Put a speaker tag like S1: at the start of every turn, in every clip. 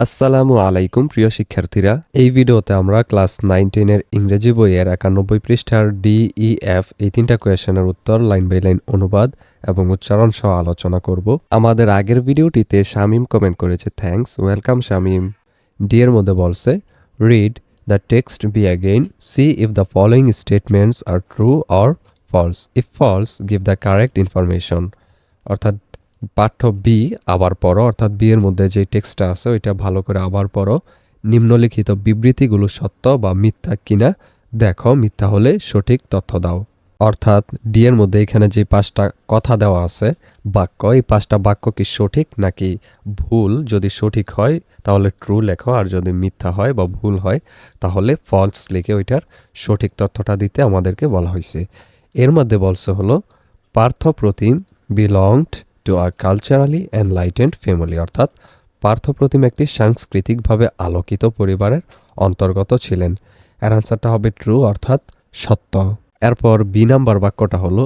S1: আসসালামু আলাইকুম, প্রিয় শিক্ষার্থীরা। এই ভিডিওতে আমরা ক্লাস নাইন টেনের ইংরেজি বইয়ের একানব্বই পৃষ্ঠার ডি ই এফ এই তিনটা কোয়েশনের উত্তর লাইন বাই লাইন অনুবাদ এবং উচ্চারণ সহ আলোচনা করব। আমাদের আগের ভিডিওটিতে শামিম কমেন্ট করেছে থ্যাঙ্কস ওয়েলকাম শামিম। ডি এর মধ্যে বলছে read the text B again C if the following statements are true or false if false give the correct information অর্থাৎ পাঠ্য বি আবার পড়ো, অর্থাৎ বি এর মধ্যে যে টেক্সটটা আছে, ওইটা ভালো করে আবার পড়ো। নিম্নলিখিত বিবৃতিগুলো সত্য বা মিথ্যা কিনা, দেখো, মিথ্যা হলে সঠিক তথ্য দাও। অর্থাৎ ডি এর মধ্যে এখানে যে পাঁচটা কথা দেওয়া আছে, বাক্য, এই পাঁচটা বাক্য কি সঠিক নাকি ভুল? যদি সঠিক হয়, তাহলে ট্রু লেখো, আর যদি মিথ্যা হয় বা ভুল হয়, তাহলে ফলস লিখে ওইটার সঠিক তথ্যটা দিতে আমাদেরকে বলা হয়েছে এর মধ্যে বলছে হলো Partha Pratim belonged to a culturally enlightened family অর্থাৎ পার্থপ্রতিম একটি সাংস্কৃতিকভাবে আলোকিত পরিবারের অন্তর্গত ছিলেন। এর আনসারটা হবে ট্রু অর্থাৎ সত্য। এরপর বি নাম্বার বাক্যটা হলো,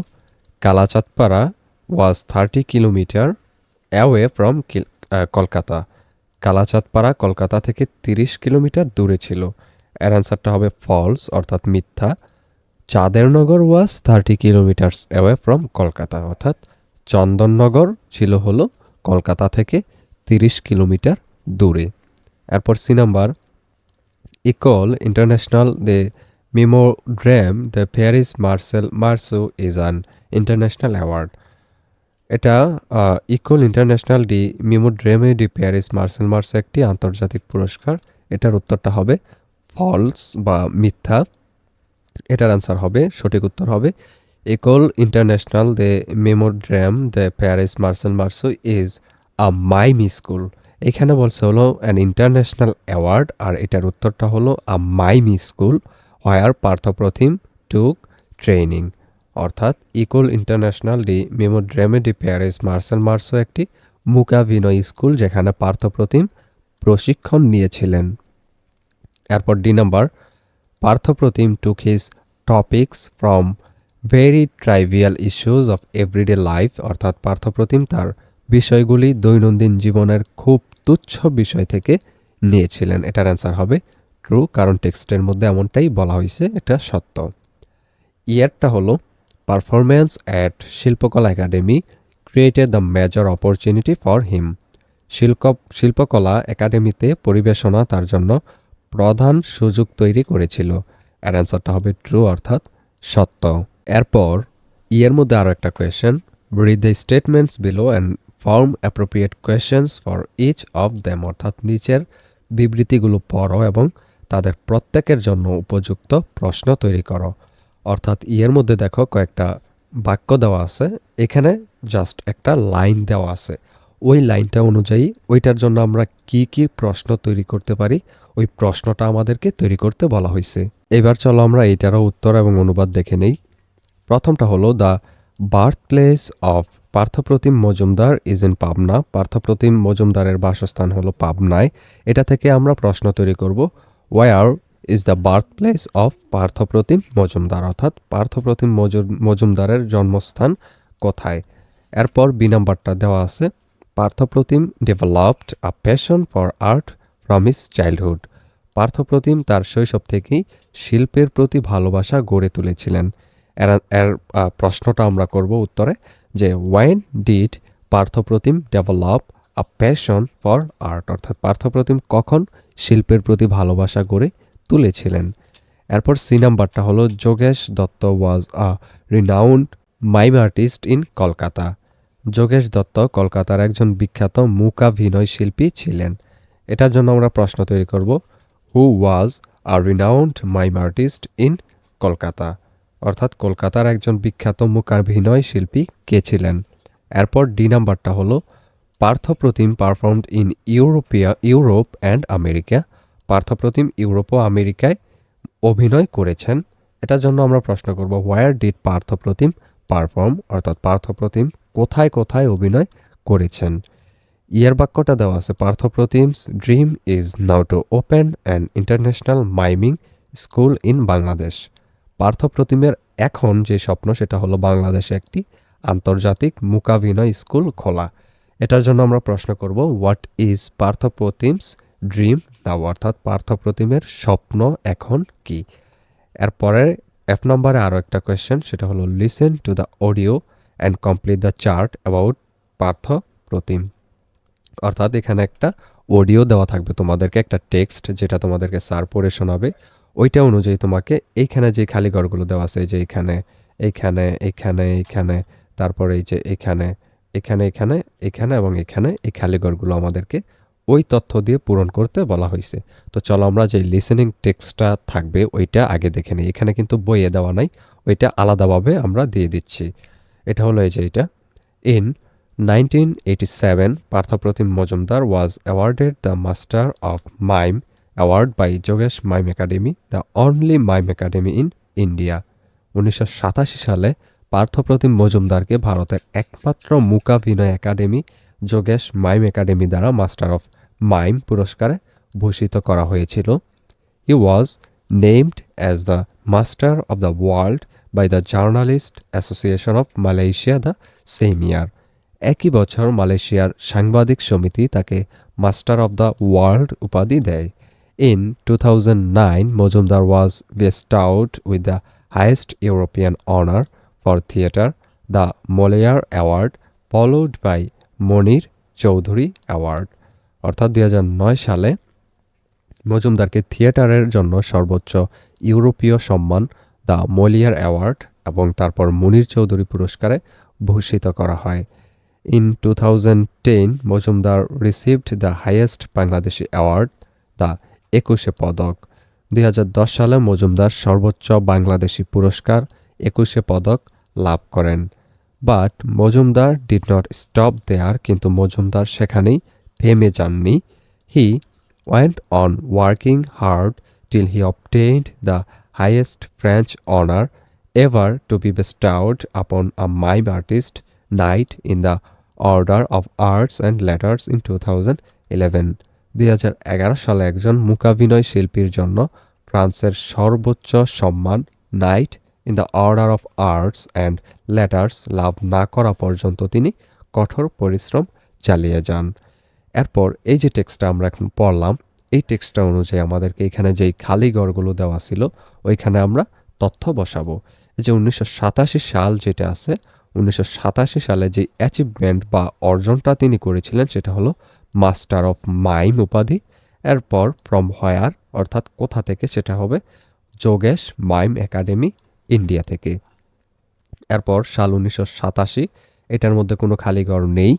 S1: Kalachandpara was thirty kilometre away from Kolkata. Kalachandpara Kolkata থেকে তিরিশ কিলোমিটার দূরে ছিল। এর আনসারটা হবে ফলস অর্থাৎ মিথ্যা। Chandannagar was thirty kilometres away from Kolkata, অর্থাৎ চন্দননগর ছিল হলো কলকাতা থেকে তিরিশ কিলোমিটার দূরে। এরপর C number, Ecole International the Mimodrame the Paris Marcel Marceau is an international award. এটা Ecole International de Mimodrame de Paris Marcel Marceau একটি আন্তর্জাতিক পুরস্কার। এটার উত্তরটা হবে, ফলস বা মিথ্যা। এটার আনসার হবে, সঠিক উত্তর হবে École Internationale de Mémodrome de Paris Marcel Marceau is a mime school এখানে বলছে হলো অ্যান ইন্টারন্যাশনাল অ্যাওয়ার্ড আর এটার উত্তরটা হলো a mime school where Parthapratim took training অর্থাৎ Ecole International de Mimodrame de Paris Marcel Marceau একটি মুকাভিনয় স্কুল যেখানে পার্থপ্রতিম প্রশিক্ষণ নিয়েছিলেন। এরপর D number Parthapratim took his topics from very trivial issues of everyday life অর্থাৎ পার্থপ্রতিম তার বিষয়গুলি দৈনন্দিন জীবনের খুব তুচ্ছ বিষয় থেকে নিয়েছিলেন। এটার অ্যান্সার হবে ট্রু কারণ টেক্সটের মধ্যে এমনটাই বলা হয়েছে, এটা সত্য। ইয়ারটা হলো performance at Shilpakala Academy created the major opportunity for him শিল্প, শিল্পকলা একাডেমিতে পরিবেশনা তার জন্য প্রধান সুযোগ তৈরি করেছিল। অ্যান্সারটা হবে ট্রু অর্থাৎ সত্য। এরপর, ইয়ের মধ্যে আরও একটা question read the statements below and form appropriate questions for each of them অর্থাৎ নিচের বিবৃতিগুলো পড়ো এবং তাদের প্রত্যেকের জন্য উপযুক্ত প্রশ্ন তৈরি করো। অর্থাৎ ইয়ের মধ্যে দেখো কয়েকটা বাক্য দেওয়া আছে। এখানে জাস্ট একটা লাইন দেওয়া আছে। ওই লাইনটা অনুযায়ী ওইটার জন্য আমরা কি কি প্রশ্ন তৈরি করতে পারি? ওই প্রশ্নটা আমাদেরকে তৈরি করতে বলা হয়েছে এবার চলো আমরা এইটারও উত্তর এবং অনুবাদ দেখে নেই। প্রথমটা হলো the birth place of Parthapratim Majumdar is in Pabna. Parthapratim মজুমদারের বাসস্থান হলো পাবনায়। এটা থেকে আমরা প্রশ্ন তৈরি করব where is the birth place of Parthapratim Majumdar? অর্থাৎ পার্থপ্রতিম মজু- মজুমদারের জন্মস্থান কোথায়? এরপর বি নাম্বারটা দেওয়া আছে, Parthapratim developed a passion for art from his childhood Parthapratim তার শৈশব থেকেই শিল্পের প্রতি ভালোবাসা গড়ে তুলেছিলেন। এর এর প্রশ্নটা আমরা করব উত্তরে যে when did Parthapratim develop a passion for art অর্থাৎ পার্থপ্রতিম কখন শিল্পের প্রতি ভালোবাসা গড়ে তুলেছিলেন? এরপর সি নাম্বারটা হলো, Jogesh Dutta was a renowned mime artist in Kolkata Jogesh Dutta কলকাতার একজন বিখ্যাত মূকাভিনয় শিল্পী ছিলেন। এটার জন্য আমরা প্রশ্ন তৈরি করব who was a renowned mime artist in Kolkata অর্থাৎ কলকাতার একজন বিখ্যাত মূকাভিনয় শিল্পী কে ছিলেন? এরপর ডি নাম্বারটা হলো Parthapratim performed in Europia Europe and America Parthapratim Europe ও আমেরিকায় অভিনয় করেছেন। এটার জন্য আমরা প্রশ্ন করব হোয়ার ডিড পার্থপ্রতিম পারফর্ম অর্থাৎ পার্থপ্রতিম কোথায় কোথায় অভিনয় করেছেন? ইয়ার বাক্যটা দেওয়া আছে Parthapratim's dream is now to open an international miming school in Bangladesh পার্থপ্রতিমের এখন যে স্বপ্ন সেটা হলো বাংলাদেশে একটি আন্তর্জাতিক মূকাভিনয় স্কুল খোলা। এটার জন্য আমরা প্রশ্ন করব what is Partha Pratim's dream now অর্থাৎ পার্থ প্রতিমের স্বপ্ন এখন কি? এরপরে এফ নম্বরে আরও একটা কোয়েশ্চেন সেটা হলো listen to the audio and complete the chart about Partha Pratim অর্থাৎ এখানে একটা অডিও দেওয়া থাকবে তোমাদেরকে, একটা টেক্সট যেটা তোমাদেরকে স্যার পড়ে শোনাবে। ওইটা অনুযায়ী তোমাকে এইখানে যে খালি ঘরগুলো দেওয়া আছে যে এইখানে এইখানে এইখানে এইখানে তারপরে এই যে এখানে এখানে এখানে এখানে এবং এখানে এই খালি ঘরগুলো আমাদেরকে ওই তথ্য দিয়ে পূরণ করতে বলা হয়েছে। তো চলো আমরা যে লিসেনিং টেক্সটটা থাকবে ওইটা আগে দেখে নিই। এখানে কিন্তু বইয়ে দেওয়া নাই ওইটা আলাদাভাবে আমরা দিয়ে দিচ্ছি। এটা হলো এই যে এটা। In 1987, Parthapratim Majumdar was awarded the master of Mime Award by Jogesh Mime Academy, the only mime academy in India. উনিশশো সাতাশি সালে পার্থপ্রতিম মজুমদারকে ভারতের একমাত্র মূকাভিনয় একাডেমি যোগেশ মাইম একাডেমি দ্বারা মাস্টার অফ মাইম পুরস্কারে ভূষিত করা হয়েছিল। He was named as the master of the world by the journalist association of Malaysia the same year একই বছর মালয়েশিয়ার সাংবাদিক সমিতি তাকে মাস্টার অব দ্য ওয়ার্ল্ড উপাধি দেয়। In two thousand nine Majumdar was best with the highest European honour for theatre the Moliere award followed by Munier Chowdhury award অর্থাৎ দু হাজার নয় সালে মজুমদারকে থিয়েটারের জন্য সর্বোচ্চ ইউরোপীয় সম্মান দ্য মলিয়ার অ্যাওয়ার্ড এবং তারপর মনির চৌধুরী পুরস্কারে ভূষিত করা হয়। In 2010, Mojumdar received the highest Bangladeshi award, the একুশে পদক। দুই হাজার দশ সালে মজুমদার সর্বোচ্চ বাংলাদেশি পুরস্কার একুশে পদক লাভ করেন। But Majumdar did not stop there কিন্তু মজুমদার সেখানেই থেমে যাননি। He went on working hard till he obtained the highest French honour ever to be bestowed upon a mime artist knight in the order of arts and letters in two thousand eleven দুই হাজার এগারো সালে একজন মূকাভিনয় শিল্পীর জন্য ফ্রান্সের সর্বোচ্চ সম্মান knight in the order of arts and letters লাভ না করা পর্যন্ত তিনি কঠোর পরিশ্রম চালিয়ে যান। এরপর এই যে টেক্সটটা আমরা এখন পড়লাম, এই টেক্সটটা অনুযায়ী আমাদেরকে এখানে যেই খালি গড়গুলো দেওয়া ছিল, ওইখানে আমরা তথ্য বসাবো। যে উনিশশো সাতাশি সাল যেটা আছে, উনিশশো সাতাশি সালে যে অ্যাচিভমেন্ট বা অর্জনটা তিনি করেছিলেন সেটা হলো মাস্টার অফ মাইম উপাধি। এরপর ফ্রম হয়ার অর্থাৎ কোথা থেকে, সেটা হবে যোগেশ মাইম একাডেমি, ইন্ডিয়া থেকে। এরপর সাল উনিশশো সাতাশি, এটার মধ্যে কোনো খালিঘর নেই।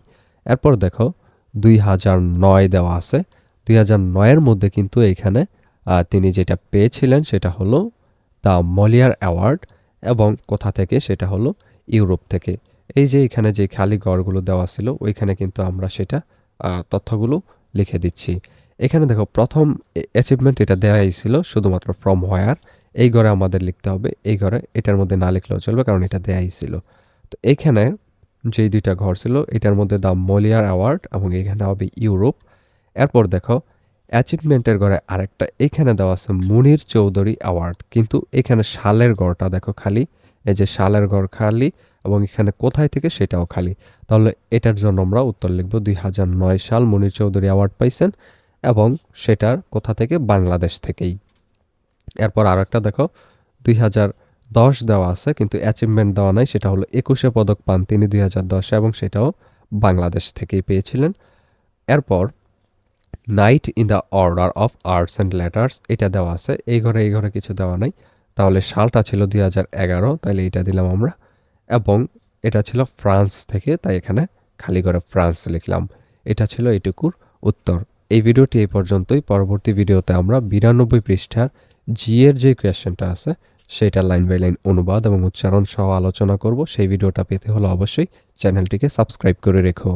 S1: এরপর দেখো, দুই হাজার নয় দেওয়া আছে। দুই হাজার নয়ের মধ্যে কিন্তু এইখানে তিনি যেটা পেয়েছিলেন সেটা হলো দ্য মলিয়ার অ্যাওয়ার্ড এবং কোথা থেকে, সেটা হলো ইউরোপ থেকে। এই যে এখানে যে খালি গড়গুলো দেওয়া ছিল, ওইখানে কিন্তু আমরা সেটা তথ্যগুলো লিখে দিচ্ছি। এখানে দেখো, প্রথম অ্যাচিভমেন্ট এটা দেওয়াই ছিল শুধুমাত্র ফ্রম হোয়ার এই ঘরে আমাদের লিখতে হবে, এই ঘরে এটার মধ্যে না লিখলেও চলবে কারণ এটা দেয়াই ছিল। তো এখানে যেই দুইটা ঘর ছিল, এটার মধ্যে দ্য মলিয়ার অ্যাওয়ার্ড এবং এখানে হবে ইউরোপ এরপর দেখো অ্যাচিভমেন্টের ঘরে আরেকটা, এখানে দেওয়া আছে মুনির চৌধুরী অ্যাওয়ার্ড কিন্তু এখানে সালের গড়টা দেখো খালি, এই যে সালের ঘর খালি এবং এখানে কোথায় থেকে সেটাও খালি। তাহলে এটার জন্য আমরা উত্তর লিখব দুই হাজার নয় সাল মনির চৌধুরী অ্যাওয়ার্ড পাইছেন এবং সেটার কোথা থেকে? বাংলাদেশ থেকেই। এরপর আর একটা দেখো, দুই হাজার দশ দেওয়া আছে, কিন্তু অ্যাচিভমেন্ট দেওয়া নাই, সেটা হলো একুশে পদক পান তিনি দুই হাজার দশে এবং সেটাও বাংলাদেশ থেকেই পেয়েছিলেন। এরপর knight in the order of arts and letters এটা দেওয়া আছে, এই ঘরে এই ঘরে কিছু দেওয়া নাই। তাহলে সালটা ছিল দুই হাজার এগারো, তাইলে এটা দিলাম আমরা। এবং এটা ছিল ফ্রান্স থেকে, তাই এখানে খালি করে ফ্রান্স লিখলাম। এটা ছিল এটুকুর উত্তর। এই ভিডিওটি এই পর্যন্তই। পরবর্তী ভিডিওতে আমরা বিরানব্বই পৃষ্ঠার জি এর যে কোয়েশ্চেনটা আছে, সেটা লাইন বাই লাইন অনুবাদ এবং উচ্চারণ সহ আলোচনা করব। সেই ভিডিওটা পেতে হলে অবশ্যই চ্যানেলটিকে সাবস্ক্রাইব করে রেখো।